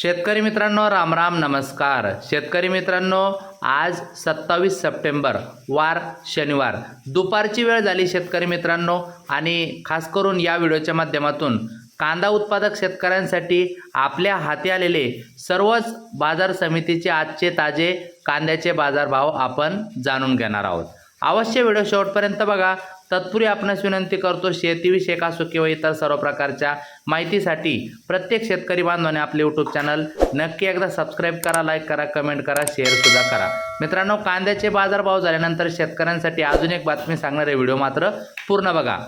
शेतकरी मित्रांनो राम राम नमस्कार. शेतकरी मित्रांनो आज सत्तावीस सप्टेंबर वार शनिवार. दुपारची वेळ झाली शेतकरी मित्रांनो आणि खास करून या व्हिडिओच्या माध्यमातून कांदा उत्पादक शेतकऱ्यांसाठी आपल्या हाती आलेले सर्वच बाजार समितीचे आजचे ताजे कांद्याचे बाजारभाव आपण जाणून घेणार आहोत. अवश्य व्हिडिओ शेवटपर्यंत बघा. तत्पूर्वी आपणास विनंती करतो शेतीविषयक असो किंवा इतर सर्व प्रकारच्या माहितीसाठी प्रत्येक शेतकरी बांधवाने आपले यूट्यूब चॅनल नक्की एकदा सबस्क्राईब करा लाईक करा कमेंट करा शेअर सुद्धा करा. मित्रांनो कांद्याचे बाजारभाव झाल्यानंतर शेतकऱ्यांसाठी अजून एक बातमी सांगणारे व्हिडिओ मात्र पूर्ण बघा.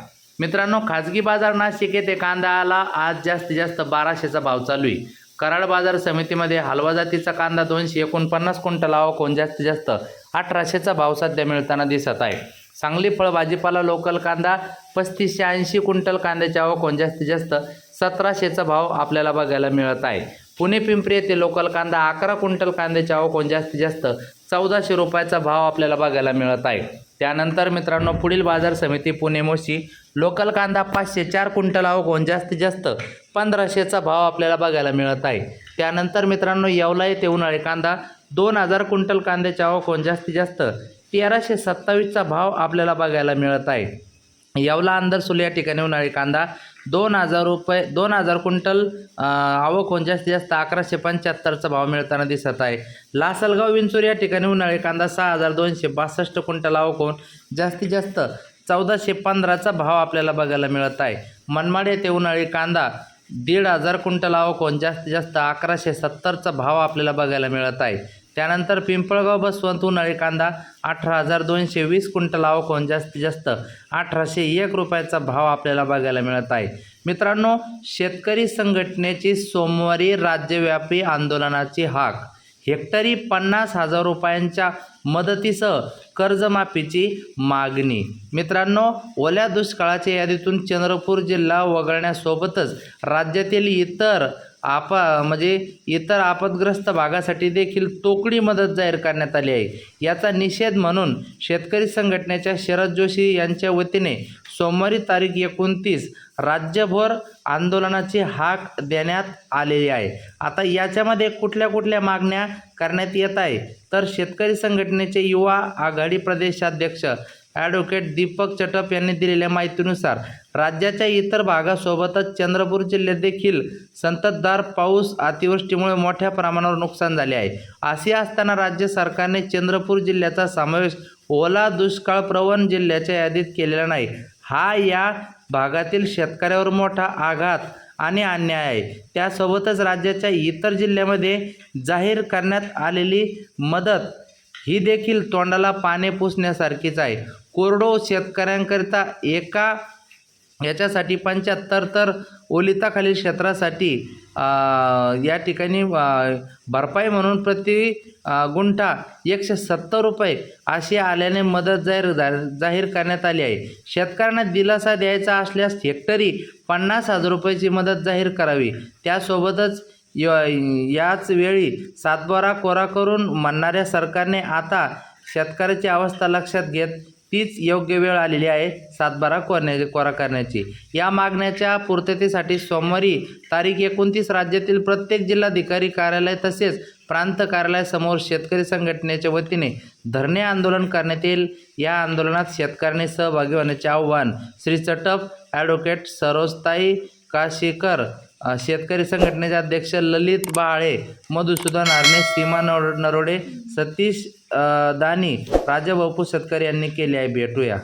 मित्रांनो खाजगी बाजार नाशिक येथे कांद्याला आज जास्तीत जास्त बाराशेचा भाव चालू आहे. कराड बाजार समितीमध्ये हलवा जातीचा कांदा दोनशे एकोणपन्नास क्विंटल आवक जास्तीत जास्त अठराशेचा भाव सध्या मिळताना दिसत आहे. सांगली फळ भाजीपाला लोकल कांदा पस्तीसशे ऐंशी क्विंटल कांद्याची आवक कोण जास्तीत जास्त सतराशेचा भाव आपल्याला बघायला मिळत आहे. पुणे पिंपरी येथे लोकल कांदा अकरा क्विंटल कांद्याची आवक कोण जास्तीत जास्त चौदाशे रुपयाचा भाव आपल्याला बघायला मिळत आहे. त्यानंतर मित्रांनो पुढील बाजार समिती पुणे मोशी. लोकल कांदा पाचशे चार क्विंटल आवक जास्तीत जास्त? पंधराशेचा भाव आपल्याला बघायला मिळत आहे. त्यानंतर मित्रांनो येवला येथे उन्हाळी कांदा दोन हजार क्विंटल कांद्याची आवक होऊन जास्तीत जास्त? तेराशे सत्तावीसचा भाव आपल्याला बघायला मिळत आहे. येवला अंदरसुल या ठिकाणी उन्हाळी कांदा दोन हजार रुपये दोन हजार क्विंटल अं, आवक होऊन जास्तीत जास्त अकराशे पंच्याहत्तरचा भाव मिळताना दिसत आहे. लासलगाव विंचूर या ठिकाणी उन्हाळी कांदा सहा हजार दोनशे बासष्ट क्विंटल आवक होऊन जास्तीत जास्त चौदाशे पंधराचा भाव आपल्याला बघायला मिळत आहे. मनमाड येथे उन्हाळी कांदा दीड हजार क्विंटल आवक होऊन जास्तीत जास्त अकराशे सत्तरचा भाव आपल्याला बघायला मिळत आहे. त्यानंतर पिंपळगाव बसवंत उन्हाळी कांदा अठरा हजार दोनशे वीस क्विंटल आवक होऊन जास्तीत जास्त अठराशे एक रुपयाचा भाव आपल्याला बघायला मिळत आहे. मित्रांनो शेतकरी संघटनेची सोमवारी राज्यव्यापी आंदोलनाची हाक. हेक्टरी पन्नास हजार रुपयांच्या मदतीसह कर्जमाफीची मागणी. मित्रांनो ओल्या दुष्काळाच्या यादीतून चंद्रपूर जिल्हा वगळण्यासोबतच राज्यातील इतर आप म्हणजे इतर आपदग्रस्त भागासाठी देखील तोकडी मदत जाहीर करण्यात आली आहे. याचा निषेध म्हणून शेतकरी संघटनेच्या शरद जोशी यांच्या वतीने सोमवारी तारीख एकोणतीस राज्यभर आंदोलनाची हाक देण्यात आलेली आहे. आता याच्यामध्ये कुठल्या कुठल्या मागण्या करण्यात येत आहे? तर शेतकरी संघटनेचे युवा आघाडी प्रदेशाध्यक्ष ॲडव्होकेट दीपक चटप यांनी दिलेल्या माहितीनुसार राज्याच्या इतर भागासोबतच चंद्रपूर जिल्ह्यात देखील संततधार पाऊस अतिवृष्टीमुळे मोठ्या प्रमाणावर नुकसान झाले आहे. असे असताना राज्य सरकारने चंद्रपूर जिल्ह्याचा समावेश ओला दुष्काळ प्रवण जिल्ह्याच्या यादीत केलेला नाही. हा या भागातील शेतकऱ्यावर मोठा आघात आणि अन्याय आहे. त्यासोबतच राज्याच्या इतर जिल्ह्यामध्ये जाहीर करण्यात आलेली मदत ही देखील तोंडाला पाने पुसण्यासारखीच आहे. कोरडो शेतकऱ्यांकरिता एका याच्यासाठी पंच्याहत्तर तर ओलिताखालील क्षेत्रासाठी या ठिकाणी भरपाई म्हणून प्रति गुंठा एकशे सत्तर रुपये अशी आल्याने मदत जाहीर जा- जाहीर करण्यात आली आहे. शेतकऱ्यांना दिलासा द्यायचा असल्यास हेक्टरी पन्नास हजार रुपयाची मदत जाहीर करावी. त्यासोबतच याच वेळी सातबारा कोरा करून म्हणणाऱ्या सरकारने आता शेतकऱ्याची अवस्था लक्षात घेत तीच योग्य वेळ आलेली आहे सातबारा कोरण्या कोरा करण्याची. या मागण्याच्या पूर्ततेसाठी सोमवारी तारीख एकोणतीस राज्यातील प्रत्येक जिल्हाधिकारी कार्यालय तसेच प्रांत कार्यालयासमोर शेतकरी संघटनेच्या वतीने धरणे आंदोलन करण्यात येईल. या आंदोलनात शेतकऱ्यांनी सहभागी होण्याचे आव्हान श्री चटप ॲडव्होकेट सरोजताई काशीकर शेतकरी संघटनेचे अध्यक्ष ललित बाळे मधुसूदन आर्णे सीमा नरो- नरोडे सतीश दानी दानी राजाबापू शेतकरी यांनी केले आहे. भेटूया.